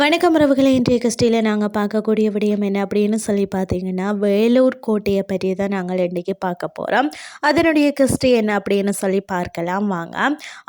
வணக்கம் உறவுகளை இன்றைய கிறிஸ்டியில் நாங்கள் பார்க்கக்கூடிய விடயம் என்ன அப்படின்னு சொல்லி பார்த்தீங்கன்னா வேலூர் கோட்டையை பற்றி தான் நாங்கள் இன்றைக்கி பார்க்க போகிறோம் அதனுடைய கிஸ்டி என்ன அப்படின்னு சொல்லி பார்க்கலாம் வாங்க.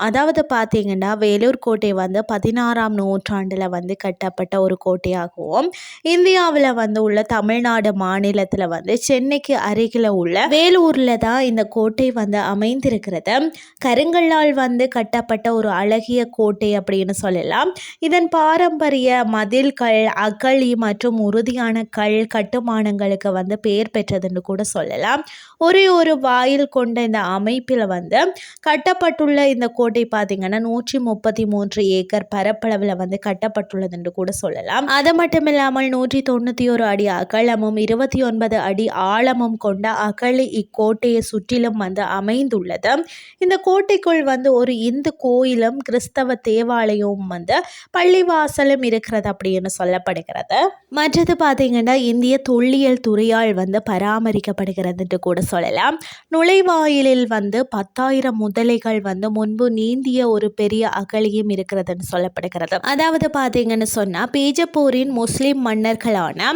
அதாவது பார்த்தீங்கன்னா வேலூர் கோட்டை வந்து பதினாறாம் நூற்றாண்டில் வந்து கட்டப்பட்ட ஒரு கோட்டையாகவும் இந்தியாவில் வந்து உள்ள தமிழ்நாடு மாநிலத்தில் வந்து சென்னைக்கு அருகில் உள்ள வேலூரில் தான் இந்த கோட்டை வந்து அமைந்திருக்கிறது. கருங்கல்லால் வந்து கட்டப்பட்ட ஒரு அழகிய கோட்டை அப்படின்னு சொல்லலாம். இதன் பாரம்பரிய மதில்கள் அகழி மற்றும் உறுதியான கல் கட்டுமானங்களுக்கு வந்து பெயர் பெற்றதுன்னு கூட சொல்லலாம். ஒரே ஒரு வாயில் கொண்ட இந்த அமைப்பில் வந்து கட்டப்பட்டுள்ள இந்த கோட்டை பார்த்தீங்கன்னா நூற்றி முப்பத்தி மூன்று ஏக்கர் பரப்பளவில் வந்து கட்டப்பட்டுள்ளது என்று கூட சொல்லலாம். அது மட்டும் இல்லாமல் நூற்றி தொண்ணூற்றி ஒரு அடி அகலமும் இருபத்தி ஒன்பது அடி ஆழமும் கொண்ட அகழி இக்கோட்டையை சுற்றிலும் வந்து அமைந்துள்ளது. இந்த கோட்டைக்குள் வந்து ஒரு இந்து கோயிலும் கிறிஸ்தவ தேவாலயமும் வந்து பள்ளிவாசலும் இரு இருக்கிறது அப்படின்னு சொல்லப்படுகிறது. மற்றது பார்த்தீங்கன்னா இந்திய தொல்லியல் துறையால் வந்து பராமரிக்கப்படுகிறதுன்ட்டு கூட சொல்லலாம். நுழைவாயிலில் வந்து பத்தாயிரம் முதலைகள் வந்து முன்பு நீந்திய ஒரு பெரிய அகழியும் இருக்கிறதுன்னு சொல்லப்படுகிறது. அதாவது பார்த்தீங்கன்னு சொன்னால் பீஜப்பூரின் முஸ்லீம் மன்னர்களான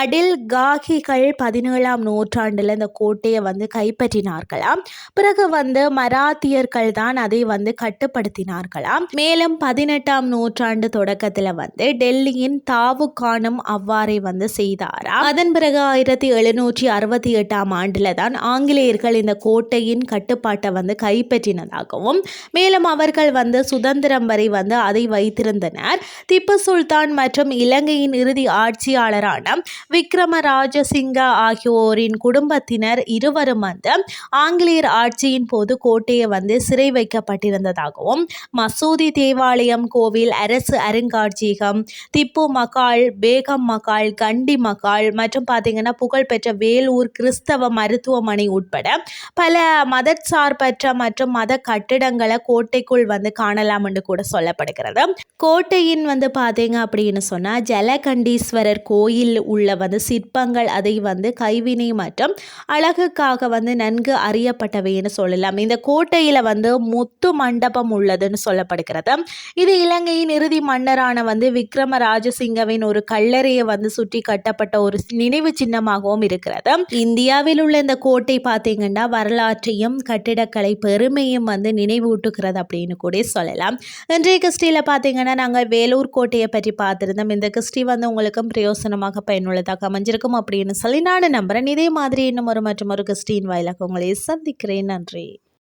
அடில் காகிகள் பதினேழாம் நூற்றாண்டில் இந்த கோட்டையை வந்து கைப்பற்றினார்களாம். பிறகு வந்து மராத்தியர்கள் தான் அதை வந்து கட்டுப்படுத்தினார்களாம். மேலும் பதினெட்டாம் நூற்றாண்டு தொடக்கத்தில் வந்து டெல்லியின் தாவு காணும் அவ்வாறே வந்து செய்தாரா அதன் பிறகு ஆயிரத்தி எழுநூற்றி அறுபத்தி எட்டாம் ஆண்டில் தான் ஆங்கிலேயர்கள் இந்த கோட்டையின் கட்டுப்பாட்டை வந்து கைப்பற்றினதாகவும் மேலும் அவர்கள் வந்து சுதந்திரம் வரை வந்து அதை வைத்திருந்தனர். திப்பு சுல்தான் மற்றும் இலங்கையின் இறுதி ஆட்சியாளரான விக்ரம ராஜசிங்க ஆகியோரின் குடும்பத்தினர் இருவரும் வந்து ஆங்கிலேயர் ஆட்சியின் போது கோட்டையை வந்து சிறை வைக்கப்பட்டிருந்ததாகவும் மசூதி தேவாலயம் கோவில் அரசு அருங்காட்சியகம் திப்பு மகால் பேகம் மகால் கண்டி மகால் மற்றும் பார்த்தீங்கன்னா புகழ்பெற்ற வேலூர் கிறிஸ்தவ மருத்துவமனை உட்பட பல மதச்சார்பற்ற மற்றும் மத கட்டிடங்களை கோட்டைக்குள் வந்து காணலாம் என்று கூட சொல்லப்படுகிறது. கோட்டையின் வந்து பார்த்தீங்க அப்படின்னு சொன்னால் ஜலகண்டீஸ்வரர் கோயில் உள்ள வந்து சிற்பங்கள் அதை வந்து கைவினை மற்றும் அழகுக்காக வந்து நன்கு அறியப்பட்டவைன்னு சொல்லலாம். இந்த கோட்டையில் வந்து முத்து மண்டபம் உள்ளதுன்னு சொல்லப்படுகிறது. இது இலங்கையின் இறுதி மன்னரான வந்து விக்ரம ராஜசிங்கவின் ஒரு கல்லறையை வந்து சுற்றி கட்டப்பட்ட ஒரு நினைவு சின்னமாகவும் இருக்கிறது. இந்தியாவில் உள்ள இந்த கோட்டை பார்த்தீங்கன்னா வரலாற்றையும் கட்டிடக்கலை பெருமையும் வந்து நினைவூட்டுகிறது அப்படின்னு கூட சொல்லலாம். இன்றைய கிறிஸ்டியில் பார்த்தீங்கன்னா நாங்கள் வேலூர் கோட்டையை பற்றி பார்த்துருந்தோம். இந்த கிறிஸ்டி வந்து உங்களுக்கும் பிரயோசனமாக பயனுள்ளதாக அமைஞ்சிருக்கும் அப்படின்னு சொல்லி நான் நம்புகிறேன் இதே மாதிரி இன்னும் ஒரு மற்றும் ஒரு கிறிஸ்டின் வாயிலாக உங்களை சந்திக்கிறேன். நன்றி.